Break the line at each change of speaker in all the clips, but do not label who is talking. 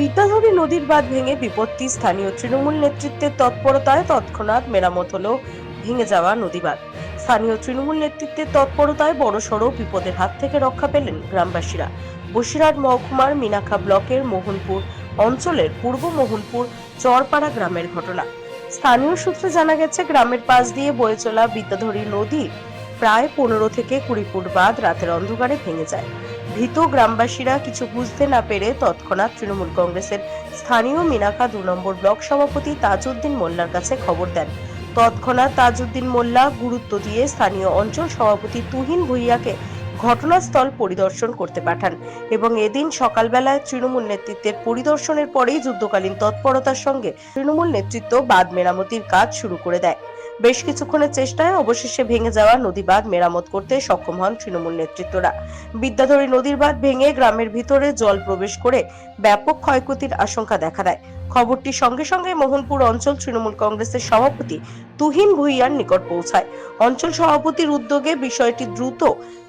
বিদ্যাধরী নদীর বাঁধ ভেঙে বিপত্তি। স্থানীয় তৃণমূল নেতৃত্বের তৎপরতায় তৎক্ষণাৎ মেরামত হলো ভেঙে যাওয়া নদী বাঁধ স্থানীয় তৃণমূল নেতৃত্বের তৎপরতায় বড়সড় বিপদের হাত থেকে রক্ষা পেলেন গ্রামবাসীরা। বসিরহাট মহকুমার মিনাখা ব্লকের মোহনপুর অঞ্চলের পূর্ব মোহনপুর চরপাড়া গ্রামের ঘটনা। স্থানীয় সূত্রে জানা গেছে, গ্রামের পাশ দিয়ে বয়ে চলা বিদ্যাধরী নদী প্রায় পনেরো থেকে কুড়ি ফুট বাদ রাতের অন্ধকারে ভেঙে যায়। ভীত গ্রামবাসীরা কিছু বুঝতে না পেরে তৎক্ষণাৎ তৃণমূল কংগ্রেসের স্থানীয় মিনাকা দু নম্বর ব্লক সভাপতি তাজউদ্দিন মোল্লার কাছে খবর দেন। তৎক্ষণাৎ তাজউদ্দিন মোল্লা গুরুত্ব দিয়ে স্থানীয় অঞ্চল সভাপতি তুহিন ভুইয়াকে ঘটনাস্থল পরিদর্শন করতে পাঠান এবং এদিন সকালবেলায় তৃণমূল নেতৃত্বের পরিদর্শনের পরেই যুদ্ধকালীন তৎপরতার সঙ্গে তৃণমূল নেতৃত্ব বাঁধ মেরামতির কাজ শুরু করে দেয়। বেশ কিছুক্ষণের চেষ্টায় অবশেষে ভেঙে যাওয়া নদী বাঁধ মেরামত করতে সক্ষম হন তৃণমূল নেতৃত্বরা। বিদ্যাধরী নদীর বাঁধ ভেঙে গ্রামের ভিতরে জল প্রবেশ করে ব্যাপক ক্ষয়ক্ষতির আশঙ্কা দেখা দেয়। খবরটি সঙ্গে সঙ্গে মোহনপুর অঞ্চল তৃণমূল কংগ্রেসের সভাপতি তুহিন ভুইয়ার নিকট পৌঁছায়। অঞ্চল সভাপতির উদ্যোগে বিষয়টি দ্রুত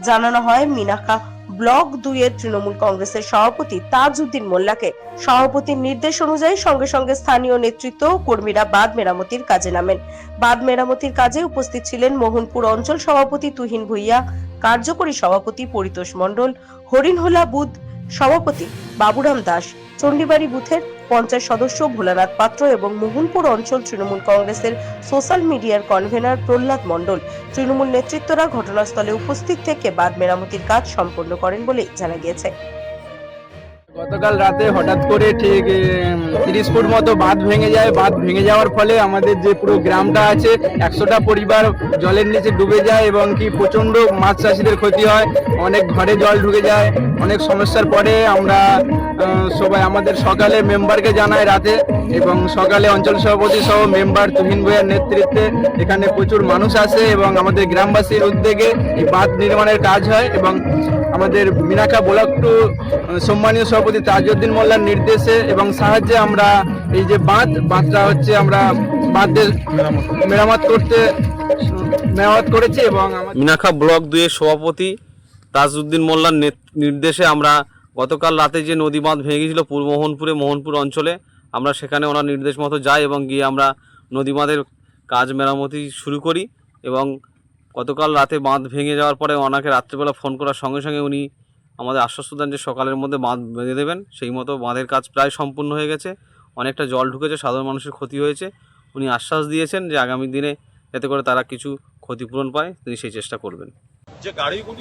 জানানো হয় মিনাখা ব্লক দুইয়ের তৃণমূল কংগ্রেসের সভাপতি তাজউদ্দিন মোল্লাকে। সভাপতির নির্দেশ অনুযায়ী সঙ্গে সঙ্গে স্থানীয় নেতৃত্ব কর্মীরা বাদ মেরামতির কাজে নামেন। বাঁধ মেরামতির কাজে উপস্থিত ছিলেন মোহনপুর অঞ্চল সভাপতি তুহিন ভুইয়া, কার্যকরী সভাপতি পরিতোষ মণ্ডল, হরিণহোলা বুথ সভাপতি বাবুরাম দাস, চণ্ডীবাড়ি বুথের পঞ্চায়েত সদস্য ভোলানাথ পাত্র এবং মোহনপুর অঞ্চল তৃণমূল কংগ্রেসের সোশ্যাল মিডিয়ার কনভেনার প্রহ্লাদ মণ্ডল। তৃণমূল নেতৃত্বরা ঘটনাস্থলে উপস্থিত থেকে বাঁধ মেরামতির কাজ সম্পন্ন করেন বলে জানা গিয়েছে।
গতকাল রাতে হঠাৎ করে ঠিক তিরিশ ফুট মতো বাঁধ ভেঙে যায়। বাঁধ ভেঙে যাওয়ার ফলে আমাদের যে পুরো গ্রামটা আছে, একশোটা পরিবার জলের নিচে ডুবে যায় এবং কি প্রচণ্ড মাছ চাষিদের ক্ষতি হয়। অনেক ঘরে জল ঢুকে যায়, অনেক সমস্যার পরে আমরা সবাই আমাদের সকালে মেম্বারকে জানায় রাতে এবং সকালে অঞ্চল সভাপতি সহ মেম্বার তুহিন ভূঁইয়ার নেতৃত্বে এখানে প্রচুর মানুষ আসে এবং আমাদের গ্রামবাসীর উদ্যোগে এই বাঁধ নির্মাণের কাজ হয় এবং আমাদের মিনাকা ব্লক টু সম্মানীয় সভাপতি তাজউদ্দিন মোল্লার নির্দেশে এবং সাহায্যে আমরা এই যে বাঁধ, বাঁধটা হচ্ছে আমরা বাঁধের মেরামত করতে, মেরামত করেছি এবং
মিনাখা ব্লক দুয়ের সভাপতি তাজউদ্দিন মোল্লার নির্দেশে আমরা গতকাল রাতে যে নদী বাঁধ ভেঙে গিয়েছিল পূর্ব মোহনপুরে, মোহনপুর অঞ্চলে, আমরা সেখানে ওনার নির্দেশ মতো যাই এবং গিয়ে আমরা নদী বাঁধের কাজ মেরামতি শুরু করি এবং গতকাল রাতে বাঁধ ভেঙে যাওয়ার পরে ওনাকে রাত্রিবেলা ফোন করার সঙ্গে সঙ্গে উনি আমাদের আশ্বস্ত দেন যে সকালের মধ্যে বাঁধ বেঁধে দেবেন। সেই মতো বাঁধের কাজ প্রায় সম্পূর্ণ হয়ে গেছে। অনেকটা জল ঢুকেছে, সাধারণ মানুষের ক্ষতি হয়েছে। উনি আশ্বাস দিয়েছেন যে আগামী দিনে যাতে করে তারা কিছু ক্ষতিপূরণ পায়, তিনি সেই চেষ্টা করবেন।
যে গাড়িগুলি